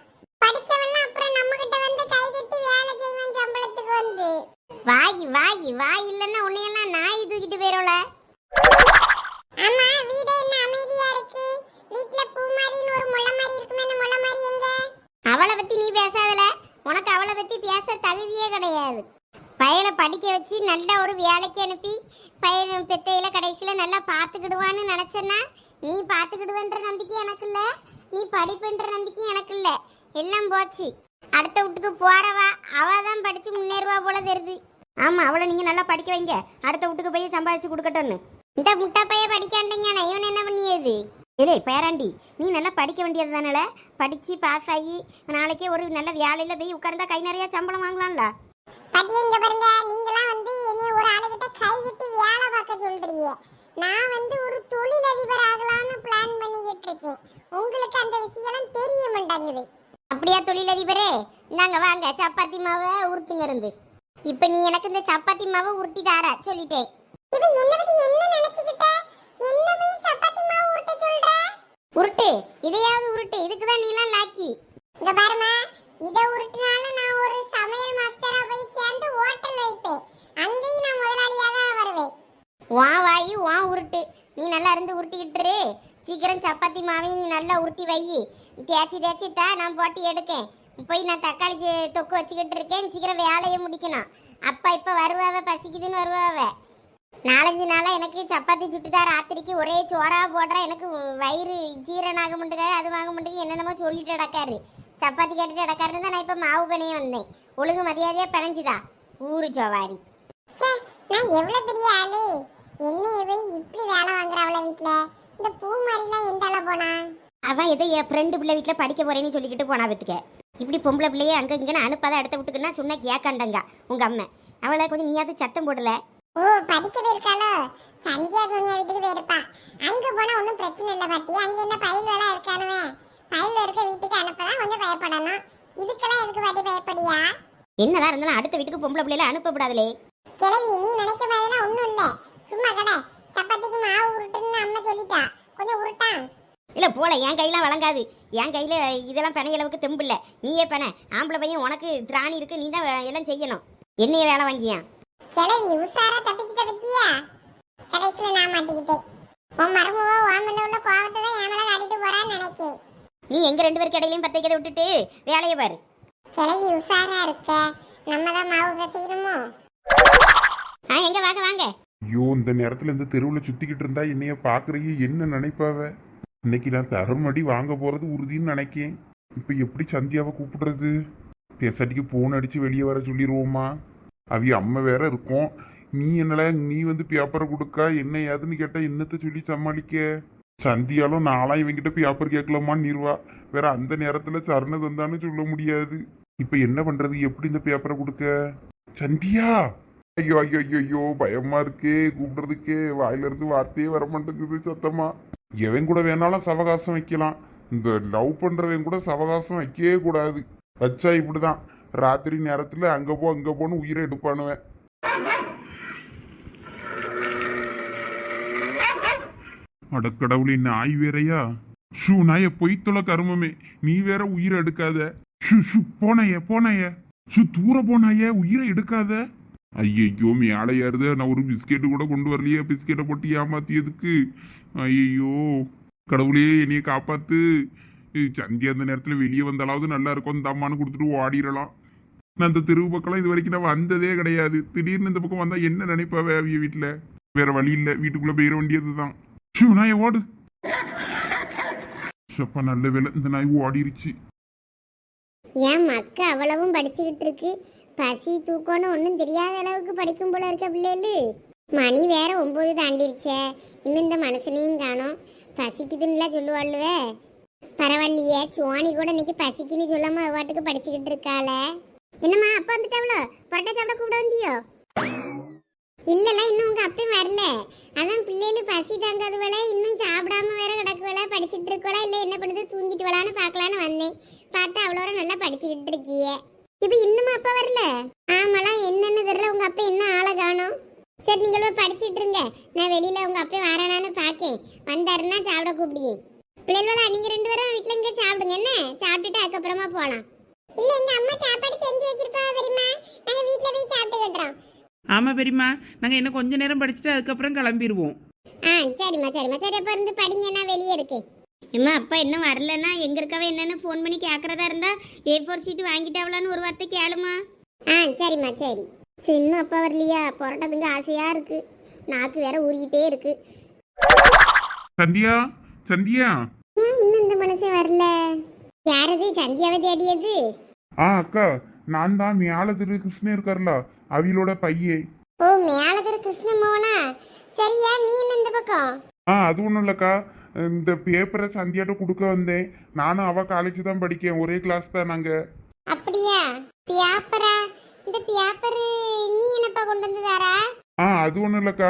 படிச்சவன்லாம் அப்புறம் நம்ம கிட்ட வந்து கை கட்டி வேலை செய்வான் சம்பளத்துக்கு வந்து. வாய் வாய் வாய் இல்லைன்னா உன்னையெல்லாம் நாய் தூக்கிட்டு போயிடும்ல ஆமா வீடே என்ன அமைதியா இருக்கு? வீட்ல பூமாரின்னு ஒரு முள்ள மாதிரி இருக்குமே அந்த முள்ள மாதிரி எங்க? அவளை பத்தி நீ பேசாதல. உனக்கு அவளை பத்தி பேச தகுதியே கிடையாது. பையனை படிக்க வச்சு நல்ல ஒரு வேலைக்கு அனுப்பி பையன் பெத்தையில கடைசியில நல்லா பார்த்துக்கிடுவான்னு நினைச்சேன்னா நீ பார்த்துக்கிடுவேன்ற நம்பிக்கை எனக்கு இல்ல. நீ படிப்புன்ற நம்பிக்கை எனக்கு இல்லை எல்லாம் போச்சு. அடுத்த வீட்டுக்கு போறவா? அவ தான் படிச்சு முன்னேறுவா போல தெரியுது. ஆமா அவளை நீங்க நல்லா படிக்க வைங்க. அடுத்த வீட்டுக்கு போய் சம்பாதிச்சு கொடுக்கட்டும்னு. இந்த முட்டா பைய படிக்காண்டீங்க இவன் என்ன பண்ணியது? இல்லை பேராண்டி நீ நல்லா படிக்க வேண்டியது தானே படித்து பாஸ் ஆகி நாளைக்கே ஒரு நல்ல வேலையில் போய் உட்கார்ந்தா கை நிறைய சம்பளம் வாங்கலாம்ல? பாட்டி இங்க பாருங்க. நீங்களாம் வந்து என்னைய ஒரு ஆளுகிட்ட கை கட்டி வேலை பார்க்க சொல்றீங்க. நான் வந்து ஒரு தொழிலதிபர் ஆகலாம்னு பிளான் பண்ணிக்கிட்டு இருக்கேன். உங்களுக்கு அந்த விஷயம் தெரிய மாட்டாங்குது அப்படியா தொழிலதிபரே? நாங்க வாங்க சப்பாத்தி மாவை உருட்டுங்க இருந்து. இப்ப நீ எனக்கு இந்த சப்பாத்தி மாவை உருட்டி தார சொல்லிட்டேன். இது என்ன பத்தி என்ன நினைச்சுக்கிட்ட? என்ன போய் சப்பாத்தி மாவு உருட்ட சொல்ற? உருட்டு இதையாவது உருட்டு இதுக்கு தான் நீலாம் லாக்கி. இங்க பாருமா இத உருட்டினாலும் நான் ஒரு சமையல் மாஸ்டரா போய் சேர்ந்து ஹோட்டல் வைப்பேன் அங்கேயும் நான் முதலாளியா தான் வருவேன். வா வாயி வா உருட்டு. நீ நல்லா இருந்து உருட்டிக்கிட்டு சீக்கிரம் சப்பாத்தி மாவையும் நீ நல்லா உருட்டி வை. தேய்ச்சி தேய்ச்சி தா நான் போட்டி எடுக்கேன். போய் நான் தக்காளி தொக்கு வச்சுக்கிட்டு இருக்கேன். சீக்கிரம் வேலையை முடிக்கணும். அப்பா இப்போ வருவாவ பசிக்குதுன்னு வருவாவ. நாலஞ்சு நாளாக எனக்கு சப்பாத்தி சுட்டுதா ராத்திரிக்கு ஒரே சோறாக போடுற. எனக்கு வயிறு ஜீரணம் ஆக மாட்டேங்க அது வாங்க முடியாது என்னென்னமோ சொல்லிட்டு நடக்காரு. சப்பாத்தி கேட்டுட்டு நடக்காருன்னு தான் நான் இப்போ மாவு பணியே வந்தேன். ஒழுங்கு மரியாதையாக பிணைஞ்சுதா ஊரு சோவாரி. நான் எவ்வளோ பெரிய ஆளு? என்ன இவ இப்படி வேலை வாங்குற அவளை வீட்டில் இந்த பூ மாதிரிலாம் எந்த ஆள போனா? அவன் ஏதோ என் ஃப்ரெண்டு பிள்ளை வீட்டில் படிக்க போறேன்னு சொல்லிக்கிட்டு போனா பத்துக்க இப்படி பொம்பளை பிள்ளையே அங்கே இங்கன்னு அனுப்பாத அடுத்த வீட்டுக்குன்னா சொன்னா கேட்காண்டங்க உங்க அம்மா. அவளை கொஞ்சம் நீயாவது சத்தம் போடல? ஓ படிக்க போயிருக்காளோ சந்தியா சோனியா வீட்டுக்கு போயிருப்பா. அங்க போனா ஒன்றும் பிரச்சனை இல்லை பாட்டி. அங்க என்ன பயில் வேலை இருக்கானுவே? பயில் இருக்க வீட்டுக்கு அனுப்பதான் கொஞ்சம் பயப்படணும். இதுக்கெல்லாம் எதுக்கு பாட்டி பயப்படியா என்னதான் இருந்தாலும் அடுத்த வீட்டுக்கு பொம்பளை பிள்ளைல அனுப்பப்படாதே கிழவி நீ நினைக்க மாதிரிலாம் ஒன்றும் இல்லை. சும்மா கடை. சப்பாத்திக்கு மாவு உருட்டுன்னு அம்மா சொல்லிட்டா. கொஞ்சம் உருட்டான் இல்ல போல. என் கையெல்லாம் வழங்காது. என் கையில இதெல்லாம் பெண அளவுக்கு தெம்பு இல்ல. நீயே பெண ஆம்பளை பையன் உனக்கு திராணி இருக்கு. நீ தான் எல்லாம் செய்யணும். என்னைய வேலை வாங்கியான் கிழவி உஷாரா தப்பிச்சுட்ட பத்தியா? கடைசியில் நான் மாட்டிக்கிட்டேன். உன் மருமவோ உன் உள்ள கோவத்தை தான் என் மேலே காட்டிட்டு போறான்னு நினைக்கேன். நீ எங்க ரெண்டு பேருக்கு இடையிலையும் பத்தைக்கதை விட்டுட்டு வேலையை பாரு. கிழவி உஷாரா இருக்க. நம்ம தான் மாவு பிசையணுமோ ஆ எங்க? வாங்க வாங்க. ஐயோ இந்த நேரத்துல இந்த தெருவில் சுத்திக்கிட்டு இருந்தா என்னைய பாக்குறையே என்ன நினைப்பாவ? இன்னைக்கு நான் தரமடி வாங்க போறது உறுதின்னு நினைக்கேன். இப்ப எப்படி சந்தியாவை கூப்பிடுறது? பேசாட்டிக்கு போன் அடிச்சு வெளியே வர சொல்லிடுவோமா அவி அம்மா வேற இருக்கும். நீ என்னல நீ வந்து பேப்பரை கொடுக்கா என்ன ஏதுன்னு கேட்டா என்னத்த சொல்லி சமாளிக்க? சந்தியாலும் நாளாம் இவங்கிட்ட பேப்பர் கேட்கலாமான்னு நிறுவா வேற அந்த நேரத்துல சரண தந்தான்னு சொல்ல முடியாது. இப்ப என்ன பண்றது? எப்படி இந்த பேப்பரை கொடுக்க? சந்தியா! ஐயோ ஐயோ ஐயோ ஐயோ பயமா இருக்கே கூப்பிடுறதுக்கே வாயில இருந்து வார்த்தையே வர மாட்டேங்குது சத்தமா எவன் கூட வேணாலும் சவகாசம் வைக்கலாம் இந்த லவ் பண்றவன் கூட சவகாசம் வைக்கவே கூடாது வச்சா இப்படிதான் ராத்திரி நேரத்துல அங்க போ அங்க போன்னு உயிரை எடுப்பானுவன் அடக்கடவுளே நாய் வேறையா ஷூ நாய பொய்த்துள்ள கருமமே நீ வேற உயிரை எடுக்காத ஷு ஷு போனைய போனைய ஷு தூர போனாய உயிரை எடுக்காத ஐயையோ மேலே ஏறுது. நான் ஒரு பிஸ்கெட்டு கூட கொண்டு வரலையே. பிஸ்கெட்டை போட்டு ஏமாத்தியதுக்கு. ஐயையோ கடவுளே என்னையை காப்பாத்து. ஏய், அந்த நேரத்தில் வெளியே வந்தாலாவது நல்லா இருக்கும். இந்த அம்மானு கொடுத்துட்டு ஓடிடலாம். நான் அந்த தெருவு பக்கம்லாம் இது வரைக்கும் நான் வந்ததே கிடையாது. திடீர்னு இந்த பக்கம் வந்தா என்ன நினைப்பாவே அவிய வீட்டில் வேற வழி இல்லை. வீட்டுக்குள்ள போயிட வேண்டியது தான் ஷூ நாயை ஓடு. சப்பா நல்ல வேலை இந்த நாய் ஓடிருச்சு. என் மக்க அவ்வளவும் படிச்சுக்கிட்டு இருக்கு. பசி தூக்கம்னு ஒன்றும் தெரியாத அளவுக்கு படிக்கும் போல இருக்க பிள்ளைகளு. மணி வேற ஒம்பது தாண்டிருச்சே இன்னும் இந்த மனுஷனையும் காணும். பசிக்குதுன்னுலாம் சொல்லுவாள்வே. பரவாயில்லையே சுவாணி கூட இன்னைக்கு பசிக்குன்னு சொல்லாம அவ பாட்டுக்கு படிச்சுக்கிட்டு இருக்காள. என்னம்மா அப்பா வந்துட்டாவளோ? பரோட்டா சாப்பிட கூப்பிட வந்தியோ? இல்லைல்ல இன்னும் உங்கள் அப்பயும் வரல. அதான் பிள்ளைகளு பசி தாங்காதவள இன்னும் சாப்பிடாம வேற கிடக்குவளா படிச்சுட்டு இருக்கோளா இல்லை என்ன பண்ணுது தூங்கிட்டு வளான்னு பார்க்கலான்னு வந்தேன். பார்த்தா அவ்வளோ நல்லா படிச்சுக்கிட்டு இருக்கியே. இப்போ இன்னுமா அப்பா வரல? ஆமாலாம் என்னன்னு தெரியல. உங்க அப்பா என்ன ஆளை காணும். சரி நீங்கள் போய் படிச்சிட்டு இருங்க. நான் வெளியில உங்க அப்பா வரானான்னு பார்க்கேன். வந்தாருன்னா சாப்பிட கூப்பிடுங்க. பிள்ளைகளா நீங்க ரெண்டு பேரும் வீட்ல இங்க சாப்பிடுங்க என்ன? சாப்பிட்டுட்டு அதுக்கப்புறமா போலாம். இல்ல எங்க அம்மா சாப்பாடு செஞ்சு வச்சிருப்பா பெரியம்மா. நாங்க வீட்ல போய் சாப்பிட்டு கட்டுறோம். ஆமாம் பெரியம்மா. நாங்கள் இன்னும் கொஞ்ச நேரம் படிச்சுட்டு அதுக்கப்புறம் கிளம்பிடுவோம் ஆ சரிம்மா சரிம்மா. சரி அப்ப இருந்து படிங்க நான் வெளியே இருக்கேன். அம்மா அப்பா இன்னும் வரலன்னா? எங்க இருக்கவ என்னன்னு ஃபோன் பண்ணி கேட்கறதா இருந்தா ஏ ஃபோர் ஷீட் வாங்கிட்டாவலான்னு ஒரு வார்த்தை கேளுமா. ஆ சரிம்மா சரி. சரி இன்னும் அப்பா வரலையா? பரோட்டா திங்க ஆசையா இருக்கு. நாக்கு வேற ஊறிக்கிட்டே இருக்கு. சந்தியா? சந்தியா? ஏன் இன்னும் இந்த மனுஷன் வரல? யாரது? சந்தியாவை தேடியது? ஆ அக்கா நான் தான் மேல திரு கிருஷ்ணன் இருக்கார்ல அவியலோட பையே. ஓ மேலதர் கிருஷ்ண மோகனா சரியா நீ என்ன இந்த பக்கம்? ஆ அது ஒன்றும் இல்லைக்கா. இந்த பேப்பரை சந்தியாட்ட கொடுக்க வந்தேன். நானும் அவ காலேஜ் தான் படிக்கேன். ஒரே கிளாஸ் தான் நாங்கள் அப்படியா? பியாப்பரா இந்த பியாப்பரு நீ என்னப்பா கொண்டு வந்ததாரா ஆ அது ஒன்றும் இல்லைக்கா.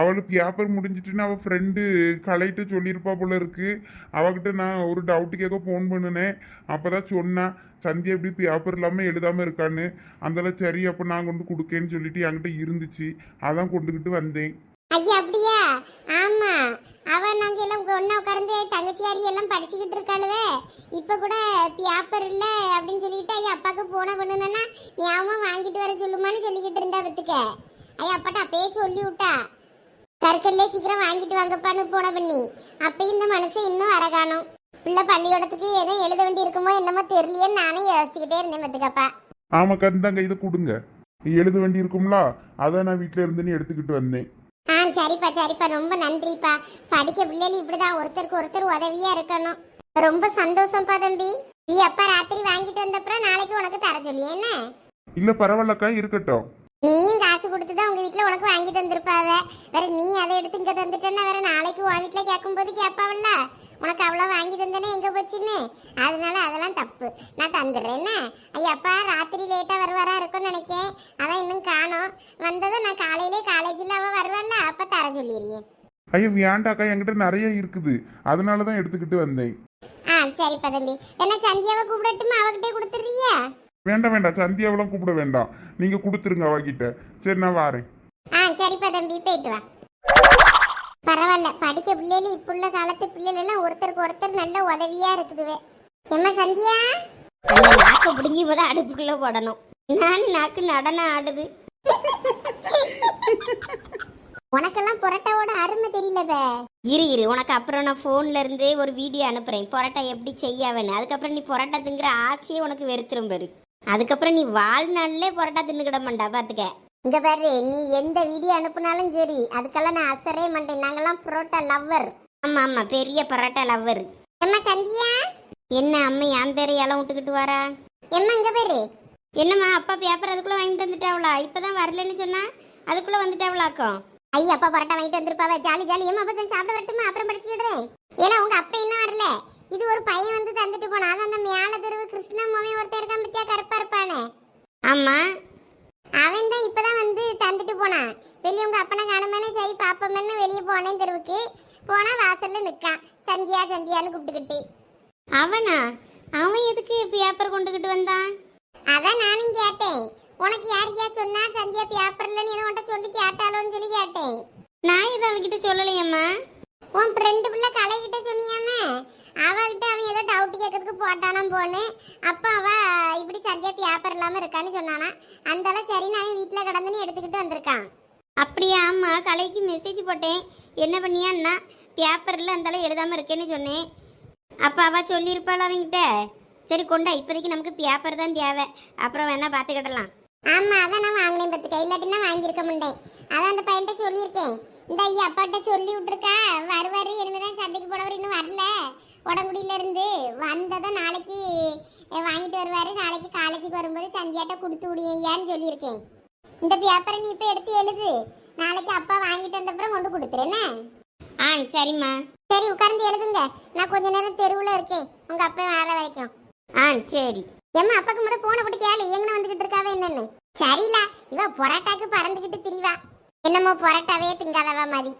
அவளுக்கு பேப்பர் முடிஞ்சிட்டுன்னு அவள் ஃப்ரெண்டு கலைட்டு சொல்லியிருப்பா போல இருக்கு. அவகிட்ட நான் ஒரு டவுட் கேட்க ஃபோன் பண்ணினேன். அப்போ தான் சொன்னேன் சந்தியா எப்படி பேப்பர் இல்லாமல் எழுதாமல் இருக்கான்னு. அதெல்லாம் சரி அப்போ நான் கொண்டு கொடுக்கேன்னு சொல்லிட்டு என்கிட்ட இருந்துச்சு. அதான் கொண்டுக்கிட்டு வந்தேன். ஐயா அப்படியா? அவன் நாங்கள் எல்லாம் ஒன்றா உட்காந்து தங்கச்சியாரி எல்லாம் படிச்சுக்கிட்டு இருக்காளுவே. இப்போ கூட பேப்பர் இல்லை அப்படின்னு சொல்லிட்டு ஐயா அப்பாவுக்கு போன பண்ணணும்னா ஞாபகம் வாங்கிட்டு வர சொல்லுமான்னு சொல்லிக்கிட்டு இருந்தா பத்துக்க ஐயா அப்பாட்ட அப்பயே சொல்லி விட்டா. கற்கல்லே சீக்கிரம் வாங்கிட்டு வாங்கப்பான்னு போன பண்ணி. அப்பயும் இந்த மனசை இன்னும் வர காணும் பிள்ளை பள்ளிக்கூடத்துக்கு எதோ எழுத வேண்டி இருக்குமோ என்னமோ தெரியலையேன்னு நானே யோசிச்சுக்கிட்டே இருந்தேன் பத்துக்கப்பா ஆமாக்கா இந்தாங்க இதை கொடுங்க. எழுத வேண்டி இருக்கும்ல அதை நான் வீட்டில் இருந்துன்னு எடுத்துக்கிட்டு வந்தேன். ஆ சரிப்பா சரிப்பா. ரொம்ப நன்றிப்பா. படிக்க பிள்ளைகள் இப்படிதான். ஒருத்தருக்கு ஒருத்தர் உதவியா இருக்கணும். ரொம்ப சந்தோஷம்ப்பா தம்பி. நீ அப்பா ராத்திரி வாங்கிட்டு வந்தப்புறம் நாளைக்கு உனக்கு தர சொல்லி என்ன? இல்ல பரவாயில்லக்கா இருக்கட்டும். நீயும் காசு கொடுத்து தான் உங்க வீட்ல உனக்கு வாங்கி தந்திருப்பாவ. வேற நீ அதை எடுத்து இங்க தந்துட்டேன்னா வேற நாளைக்கு உன் வீட்ல கேட்கும்போது கேட்பாவல்ல. உனக்கு அவ்வளோ வாங்கி தந்தேனே எங்க போச்சுன்னு? அதனால அதெல்லாம் தப்பு. நான் தந்துடுறேன் என்ன? ஐயா அப்பா ராத்திரி லேட்டா வருவாரா இருக்கும்னு நினைக்கேன். காணோம் வந்ததும் நான் காலையிலே காலேஜில் அவ வருவாள்ல அப்ப தர சொல்லிடுறேன் ஐயோ வேண்டாக்கா என்கிட்ட நிறைய இருக்குது. அதனால தான் எடுத்துக்கிட்டு வந்தேன். ஆ சரிப்பா தம்பி என்ன சந்தியாவை கூப்பிடட்டுமா? அவகிட்டே கொடுத்துட்றியா? வேண்டாம் வேண்டாம். சந்தியாவெல்லாம் கூப்பிட வேண்டாம். நீங்க கொடுத்துருங்க அவகிட்ட. சரி நான் வாரேன். ஆ சரிப்பா தம்பி போயிட்டு வா. பரவாயில்ல. படிக்க பிள்ளைகள் இப்போ உள்ள காலத்து பிள்ளைகள் எல்லாம் ஒருத்தருக்கு ஒருத்தர் நல்ல உதவியா இருக்குதுவே. எம்மா சந்தியா? அந்த நாக்கை பிடுங்கி முத அடுப்புக்குள்ள போடணும். நான் நாக்கு நடனம் ஆடுது. உனக்கெல்லாம் புரட்டாவோட அருமை தெரியலவே. இரு இரு. உனக்கு அப்புறம் நான் ஃபோன்ல இருந்து ஒரு வீடியோ அனுப்புறேன். பரோட்டா எப்படி செய்யாவேன்னு. அதுக்கப்புறம் நீ பரோட்டா திங்கிற ஆசையே உனக்கு வெறுத்துரும் பாரு. அதுக்கப்புறம் நீ வாழ்நாள்லே பரோட்டா தின்னுக்கிட மாட்டா பாத்துக்க. இங்க பாரு நீ எந்த வீடியோ அனுப்புனாலும் சரி அதுக்கெல்லாம் நான் அசரே மாட்டேன். நாங்கெல்லாம் புரோட்டா லவ்வர் ஆமா ஆமா. பெரிய பரோட்டா லவ்வர் எம்மா சந்தியா? என்ன அம்மா என் பேரை விட்டுக்கிட்டு வரா? எம்மா இங்க பாரு. என்னம்மா அப்பா பேப்பர் அதுக்குள்ள வாங்கிட்டு வந்துட்டாவளா? இப்பதான் வரலன்னு சொன்னா அதுக்குள்ள வந்துட்டாவளாக்கும் ஐயா அப்பா பரோட்டா வாங்கிட்டு வந்திருப்பாவ. Jolly jolly. ஏமா அப்ப தான் சாப்பிட வரட்டுமா? அப்புறம் படிச்சுக்கிடுறேன் ஏன்னா உங்க அப்பா இன்னும் வரல. இது ஒரு பையன் வந்து தந்துட்டு போனா அது அந்த மேல தெருவு கிருஷ்ணமாவே ஒருத்தர் இருக்கான் பத்தியா? கருப்பா இருப்பானே ஆமா. அவன் தான் இப்பதான் வந்து தந்துட்டு போனான் வெளியே உங்க அப்பனை காணுமேனே சரி பாப்பமேன்னு வெளியே போனேன் தெருவுக்கு. போனா வாசல்ல நிக்கான் சந்தியா சந்தியான்னு கூப்பிட்டுக்கிட்டு. அவனா? அவன் எதுக்கு பேப்பர் கொண்டுகிட்டு வந்தான்? அதான் நானும் கேட்டேன். உனக்கு யாருக்கியா சொன்னா? சந்தியா பேப்பர்லன்னு ஏதோ உன்ட்ட சொல்லி கேட்டாலோன்னு சொல்லி கேட்டேன். நான் இதை அவகிட்ட சொல்லலையம்மா. உன் ஃப்ரெண்டு பிள்ளை கலைகிட்ட சொன்னியாமே? அவகிட்ட அவன் ஏதோ டவுட் கேட்கறதுக்கு போட்டானாம் போன்னு. அப்போ அவ இப்படி சந்தியா பேப்பர் இல்லாம இருக்கான்னு சொன்னானா. அந்தால சரின்னு அவன் வீட்டில் கிடந்துன்னு எடுத்துக்கிட்டு வந்திருக்கான். அப்படியா ஆமா கலைக்கு மெசேஜ் போட்டேன். என்ன பண்ணியான்னா பேப்பரில் அந்தால எழுதாம இருக்கேன்னு சொன்னேன். அப்போ அவ சொல்லியிருப்பாள் அவங்கிட்ட சரி கொண்டா. இப்போதைக்கு நமக்கு பேப்பர் தான் தேவை. அப்புறம் வேணா பார்த்துக்கிடலாம். ஆமா அதான் நான் வாங்கினேன் பத்துக்க இல்லாட்டினா வாங்கியிருக்க மாட்டேன். அதான் அந்த பையன்கிட்ட சொல்லியிருக்கேன். இந்த ஐயா அப்பாட்ட சொல்லி விட்டுருக்கா. வருவாரு இனிமேதான் சந்தைக்கு போனவர் இன்னும் வரல. உடங்குடியில இருந்து வந்ததும் நாளைக்கு வாங்கிட்டு வருவாரு. நாளைக்கு காலேஜுக்கு வரும்போது சந்தியாட்ட கொடுத்து விடுங்கன்னு சொல்லியிருக்கேன். இந்த பேப்பரை நீ இப்போ எடுத்து எழுது. நாளைக்கு அப்பா வாங்கிட்டு வந்தப்புறம் கொண்டு கொடுத்துருன்னு ஆ சரிம்மா. சரி உட்கார்ந்து எழுதுங்க. நான் கொஞ்ச நேரம் தெருவில் இருக்கேன். உங்க அப்பா வர வரைக்கும். ஆ சரி. எம்மா அப்பாக்கு முத போன போட்டு கேளு. எங்கன வந்துகிட்டு இருக்காவே என்னன்னு. சரியில்ல. இவ பொராட்டாக்கு பறந்துகிட்டு திரிவா. என்னமோ பொராட்டாவே திங்காதவா மாதிரி.